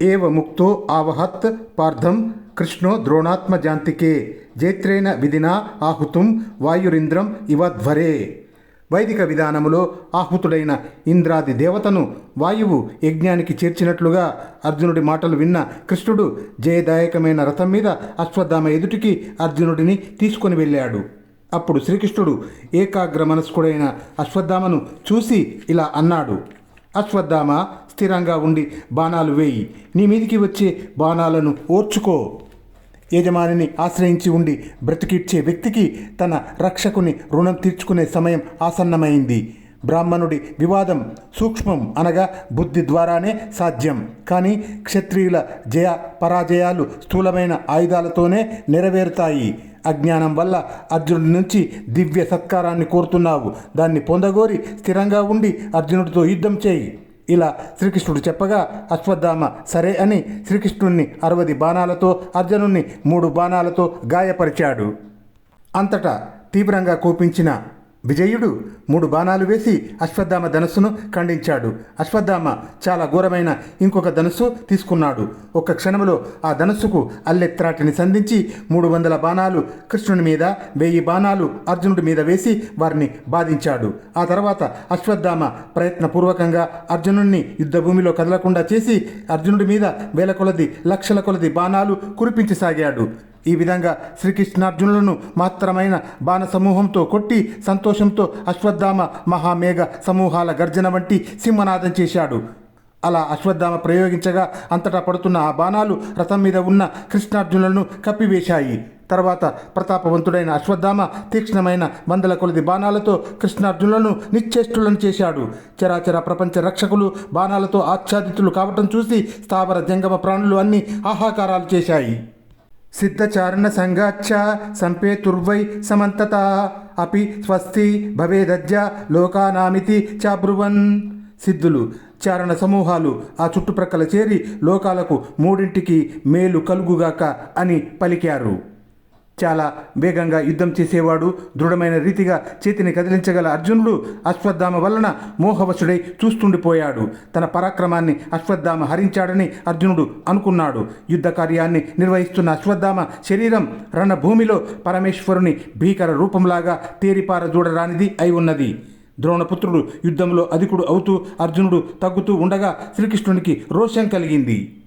ఏవ ముక్తో ఆవహత్ పార్థం కృష్ణో ద్రోణాత్మజాంతికే జైత్రేణ విధినా ఆహుతుం వాయురింద్రం ఇవధ్వరే వైదిక విధానములో ఆహుతుడైన ఇంద్రాది దేవతను వాయువు యజ్ఞానికి చేర్చినట్లుగా అర్జునుడి మాటలు విన్న కృష్ణుడు జయదాయకమైన రథం మీద అశ్వత్థామ ఎదుటికి అర్జునుడిని తీసుకొని వెళ్ళాడు. అప్పుడు శ్రీకృష్ణుడు ఏకాగ్ర మనస్కుడైన అశ్వత్థామను చూసి ఇలా అన్నాడు. అశ్వత్థామ స్థిరంగా ఉండి బాణాలు వేయి. నీ మీదికి వచ్చే బాణాలను ఓర్చుకో. యజమానిని ఆశ్రయించి ఉండి బ్రతికిచ్చే వ్యక్తికి తన రక్షకుని రుణం తీర్చుకునే సమయం ఆసన్నమైంది. బ్రాహ్మణుడి వివాదం సూక్ష్మం అనగా బుద్ధి ద్వారానే సాధ్యం. కానీ క్షత్రియుల జయ పరాజయాలు స్థూలమైన ఆయుధాలతోనే నెరవేరుతాయి. అజ్ఞానం వల్ల అర్జునుడి నుంచి దివ్య సత్కారాన్ని కోరుతున్నావు. దాన్ని పొందగోరి స్థిరంగా ఉండి అర్జునుడితో యుద్ధం చేయి. ఇలా శ్రీకృష్ణుడు చెప్పగా అశ్వత్థామ సరే అని శ్రీకృష్ణుణ్ణి అరవది బాణాలతో అర్జునుణ్ణి మూడు బాణాలతో గాయపరిచాడు. అంతటా తీవ్రంగా కోపించిన విజయుడు మూడు బాణాలు వేసి అశ్వత్థామ ధనుస్సును ఖండించాడు. అశ్వత్థామ చాలా ఘోరమైన ఇంకొక ధనుస్సు తీసుకున్నాడు. ఒక్క క్షణంలో ఆ ధనుస్సుకు అల్లెత్రాటిని సంధించి మూడు వందల బాణాలు కృష్ణుని మీద వెయ్యి బాణాలు అర్జునుడి మీద వేసి వారిని బాధించాడు. ఆ తర్వాత అశ్వత్థామ ప్రయత్నపూర్వకంగా అర్జునుడిని యుద్ధభూమిలో కదలకుండా చేసి అర్జునుడి మీద వేల కొలది లక్షల కొలది బాణాలు కురిపించసాగాడు. ఈ విధంగా శ్రీకృష్ణార్జునులను మాత్రమైన బాణ సమూహంతో కొట్టి సంతోషంతో అశ్వత్థామ మహామేఘ సమూహాల గర్జన వంటి సింహనాదం చేశాడు. అలా అశ్వత్థామ ప్రయోగించగా అంతటా పడుతున్న ఆ బాణాలు రథం మీద ఉన్న కృష్ణార్జునులను కప్పివేశాయి. తర్వాత ప్రతాపవంతుడైన అశ్వత్థామ తీక్ష్ణమైన వందల కొలది బాణాలతో కృష్ణార్జునులను నిశ్చేష్టులను చేశాడు. చరాచర ప్రపంచ రక్షకులు బాణాలతో ఆచ్ఛాదితులు కావటం చూసి స్థావర జంగమ ప్రాణులు అన్ని ఆహాకారాలు చేశాయి. సిద్ధచారణ సంగాచ్చ సంపేతుర్వై సమంతత. అపి స్వస్తి భవేదజ్జ లోకానామితి చాబ్రువన్. సిద్ధులు చారణ సమూహాలు ఆ చుట్టుప్రక్కల చేరి లోకాలకు మూడింటికి మేలు కలుగుగాక అని పలికారు. చాలా వేగంగా యుద్ధం చేసేవాడు దృఢమైన రీతిగా చేతిని కదిలించగల అర్జునుడు అశ్వత్థామ వలన మోహవశుడై చూస్తుండిపోయాడు. తన పరాక్రమాన్ని అశ్వత్థామ హరించాడని అర్జునుడు అనుకున్నాడు. యుద్ధ కార్యాన్ని నిర్వహిస్తున్న అశ్వత్థామ శరీరం రణభూమిలో పరమేశ్వరుని భీకర రూపంలాగా తేరిపార చూడరానిది అయి ఉన్నది. ద్రోణపుత్రుడు యుద్ధంలో అధికుడు అవుతూ అర్జునుడు తగ్గుతూ ఉండగా శ్రీకృష్ణునికి రోషం కలిగింది.